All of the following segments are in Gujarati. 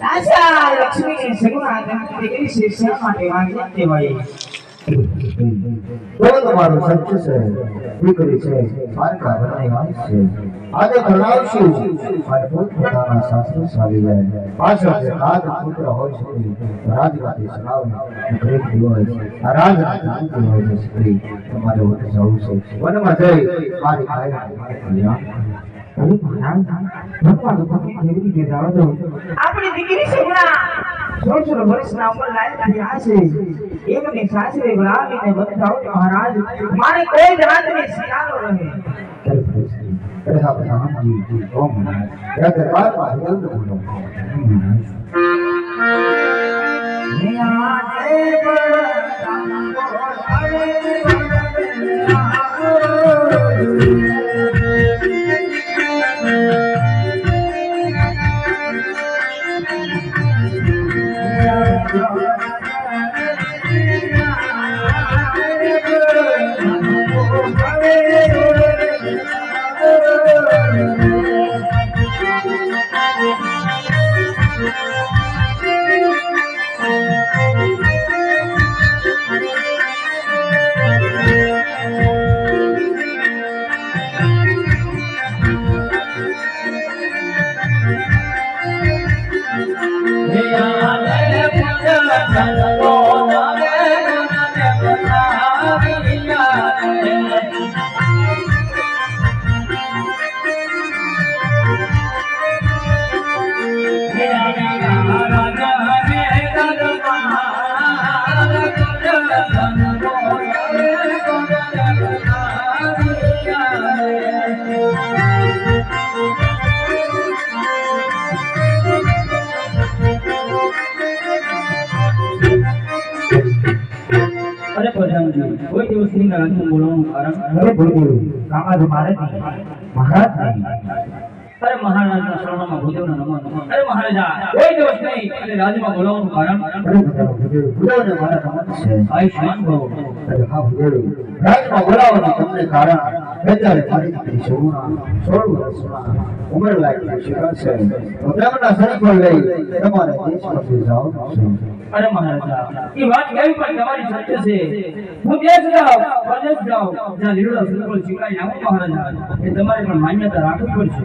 રાજા લક્ષ્મીને સગુણા દીકરી છે શા માટે છે દીકરી છે દ્વારકા બનાવી છે આજે પોતપોતાના શાસ્ત્રો ચાલી જાય પાછળ પુત્ર હોય છે રાજગાદી ચલાવવી દરેક દિવસ આ રાજ રાજગાદી હોય છે તમારે વન જવું છે વનમાં જઈ મારી ભગવાન દીકરી છે એમને સાસરે બોલાવીને બતાવો મહારાજ, મારે કોઈ જાતને શિયાળો રહે. ત્યારે ફેસલી અરે આપણે રામજી ઓ મહારાજ મહારાજ અરે પ્રધાનજી કોઈ દિવસની રાજમાં બોલાવવાનું કારણ અરે ભૂદેવ કામાજ મારે નહીં મહારાજ નહીં અરે મહારાજના શરણમાં ભૂદેવના નમન અરે મહારાજા કોઈ દિવસ નહીં. અને રાજમાં બોલાવવાનું કારણ? અરે ભૂદેવ ભૂદેવ ભૂદેવને મારા નમન છે. આયુષ્માન ભવ અરે હા ભૂદેવ. રાજમાં બોલાવવાનું તમને કારણ? બેચારે મારી દીકરી સોના સોળ વર્ષમાં ઉંમર લાયક શિખર છે તો તેમના પર લઈ તમારે દેશ પરથી જવાનું છે અરે મહારાજા એ વાત કેવી પણ તમારી સત્ય છે. હું દેશ જાઉં પરદેશ જાઉં. જ્યાં લીલો સુરપલ શિવરાય આવું મહારાજા. એ તમારે પણ માન્યતા રાખવી પડશે.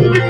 Thank you.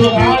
મારે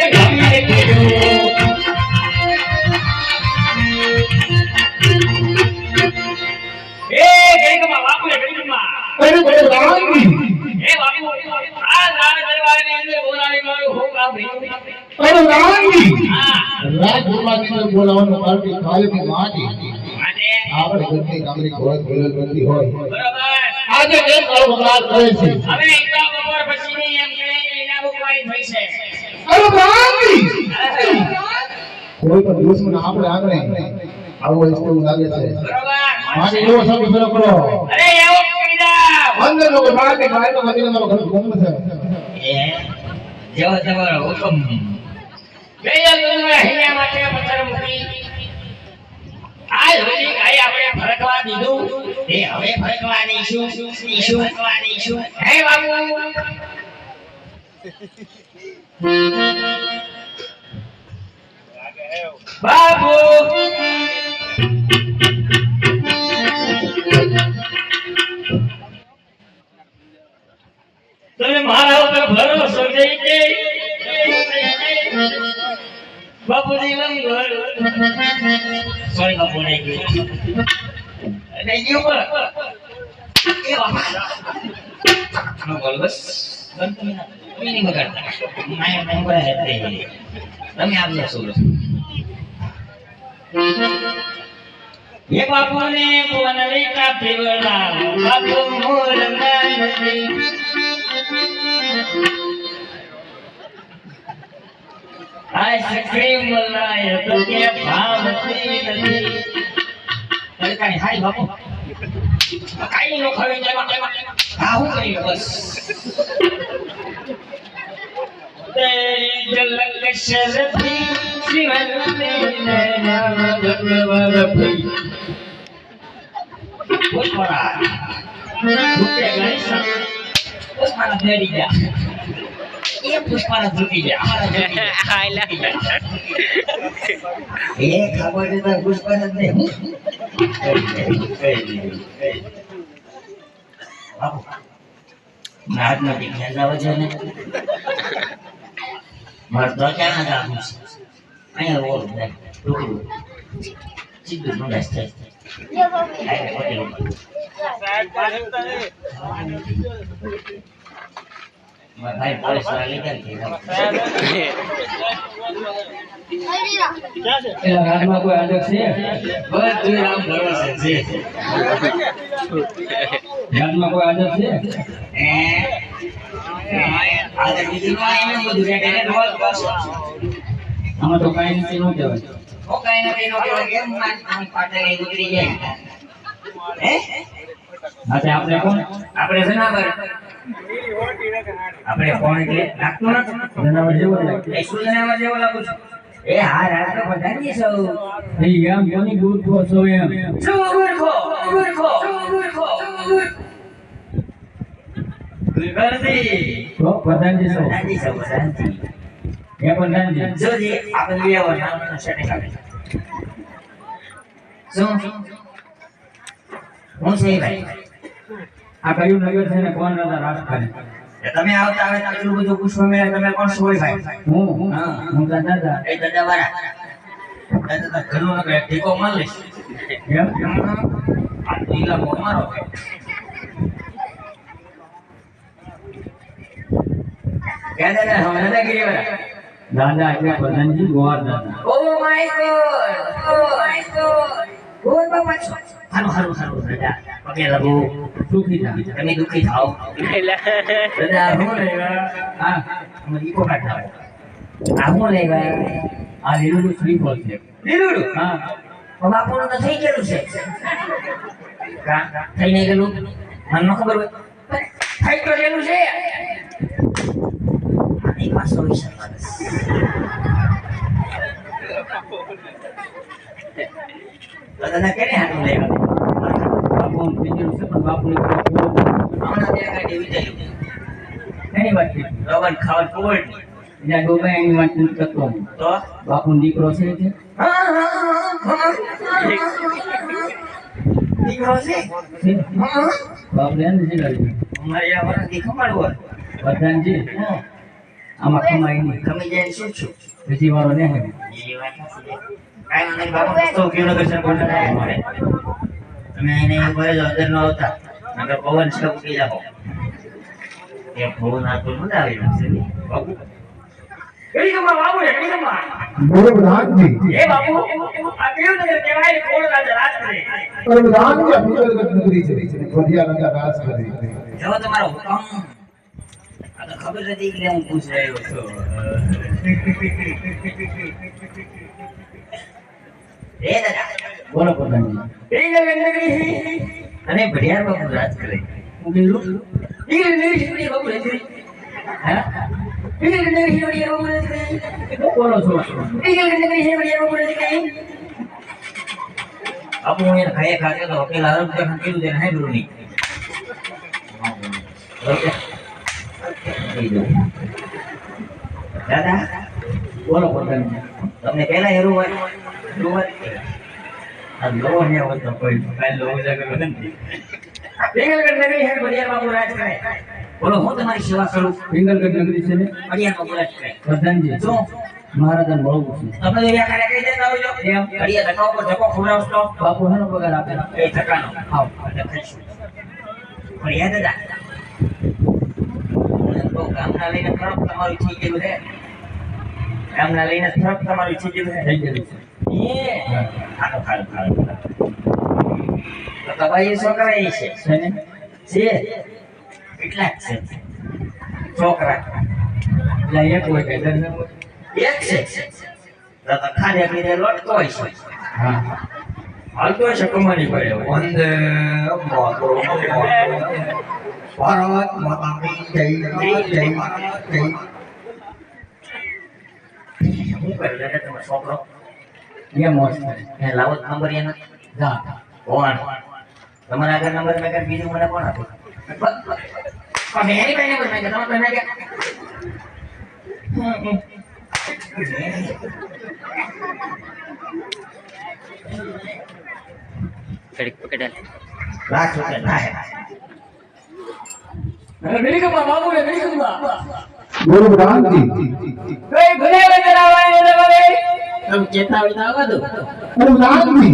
એ બાપુ આ રાત દરબારની અંદર બોલાવી મારું હું કામ રહ્યું હા બોલાવાનું પાર્ટી ખાલી માટી આપણે ઘરની ગામની ઘોડ બોલેલ બનતી હોય બરોબર આજે કેમ કાળો કરે છે હવે એકલા બપોર પછીની એમ કે એના બુકવાઈ થઈ છે અરે ભગવાનજી! કોઈ પણ દુશ્મન આપણે આંગણે આવો ઇચ્છતો એવું લાગે છે બરોબર કરો અરે એવો કહી દઉં અંદર લોકો બહાર કે બહાર તો વધીને મારો ઘર ગમ છે જેવો તમારો હુકમ. બે તુમે અહીંયા માટે પથ્થર મૂકી. ફરકવા દીધું. એ હવે ફરકવાની દઈશું. શું ફરકવા શું હે બાબુ! નહીં બગાડતા માયા મેમ્બર હે તે તમે આપજો સોલો એ બાપુને બોન લેતા પીવડા બાપુ મોર માનતી આઈસ્ક્રીમ લાય તો કે ભાવતી નથી તડકાની હાય બાપુ કાઈ નો ખાવી જેમાં હા હું કરી બસ शरपी श्रीवंते नयनाव भगवरपी बहुत बड़ा झुके गए सब बहुत बड़ा धरी गया ये पुष्पारा झुकी गया आइला ये खबर देता पुष्पारा ने बाबू महात्मा दिखा जावा जाने મારે તો ક્યાં ના જવાનું છે? અહીંયા ઓર દે ટુકડું સીધું ભાઈ પોલીસવાળા ને. રાજમાં કોઈ આદક છે? બધું આમ ભરોસે છે. રાજમાં કોઈ આદક છે? આમાં તો કઈ નથી નો કહેવાય ઓ કઈ નથી નો કહેવાય કેમ આમ પાટે ઉતરી જાય હે આજે આપણે કોણ આપણે જનાવર આપણે કોણ એટલે લાગતું નથી જનાવર જેવો લાગે એ શું જનાવર જેવો લાગુ છું એ હા રાત બધાની સૌ એ એમ કોની ગુરખો છો એમ સૌ ગુરખો ગુરખો ગુરખો મૂર્ખો ગુરગરદી તો પ્રધાનજી છો બધાની સૌ શાંતિ એ પ્રધાનજી જોજી આપણે બે વાર નામનું setting આવે હું છે ભાઈ? આ કયું નગર છે ને? કોણ રાજા રાજ તમે આવતા આવે આટલું બધું પૂછવા મળે. તમે કોણ છો ભાઈ? હું હું. હું. દાદા. એ દાદા વાળા દાદા એક ટેકો લઈશ. એમ? આ લીલા મારો ક્યાં દાદા હવે દાદાગીરી વાળા દાદા એટલે પ્રધાનજી ગોવાર દાદા ઓ my god oh my god god બાપા હારું હારું હારું દાદા પગે લાગુ સુખી થા તમે દુખી થાઓ દાદા હું લેવા આ મને ઈકો કાઢ આ હું લેવા આ શ્રીફળ છે લીલુડું હા બાપુનું તો થઈ ગયેલું છે થઈ નહીં ગયેલું મને ખબર હોય થઈ તો ગયેલું છે આની દીકરો વાત છે રવન ખાવા પોળ જ્યાં ડોબા એની વાત નથી કરતો હું. તો બાપુ દીકરો છે હા હા હા દીકરો છે? હા બાપુ ખમાડવું પ્રધાનજી હોય. આમાં કમાઈ નહીં ખમી જાય શું છું બીજી વારો ને એ વાત. કાંઈ નહીં, બાપા પુસ્તકો કેવડો દર્શન કરતા થાય અમારે. તમે એને છો, અંદર ન આવતા. નકર પવન છે ઉડી જાઓ. એ પવન આ તો મજા આવી લાગશે ને. કેવી ગમા બાપુ છે, કેવી ગમા? પ્રધાનજી એ બાપુ, આ કેવું નગર કહેવાય? કોણ રાજા રાજ કરે? પ્રધાનજી આ નગરી છે વધ્યા રાજા રાજ કરે જો તમારો હુકમ. ખબર નથી કે હું પૂછ રહ્યો છું. નગરી છે. દાદા બોલો પ્રધાનજી તમને પહેલા હેરું હોય હેરું હોય? આ લો ને હોય તો કોઈ કાંઈ ઉજાગર નથી બેંગલગઢ નગરી હેડ ભડિયાર બાપુ રાજ કરે. બોલો હું તમારી સેવા કરું? પિંગલગઢ નગરી છે ને? ભડિયાર રાજ કરે. પ્રધાનજી શું? મહારાજાને મળવું છે. તમે એરિયા કાર્ય કરી દેતા હોય એમ? ઘડિયા ધક્કા ઉપર ધક્કો ખવડાવશો. બાપુ હેનો પગાર આપે. એ ધક્કાનો. આવ. એટલે ખાઈશું પણ યાદ હતા તો ગામના લઈને ફરક તમારું થઈ ગયેલું છે. ગામના લઈને ફરક તમારું થઈ ગયેલું છે. થઈ ગયેલું છે. એ ખાડો ખાડો ખાડો તો કબાઈ છોકરા એ છે. છે કેટલાક છે? છોકરા. એટલે એક હોય કે? એક છે. તો તો ખાધે પીધે લોટતો હોય છે. હા. હાલતો હશે કમાણી પડે હવે. ભારત માતાની જય જય લાવો નંબર એનો જા કોણ આગળ નંબર મેં બીજું મને કોણ આપ્યું પણ મેં એની પાસે નંબર મેં પાસે મેં કર્યા. લાખ રૂપિયા થાય. બોલો પ્રધાનજી તમે ચેતનાવળી તો દો પ્રધાનજી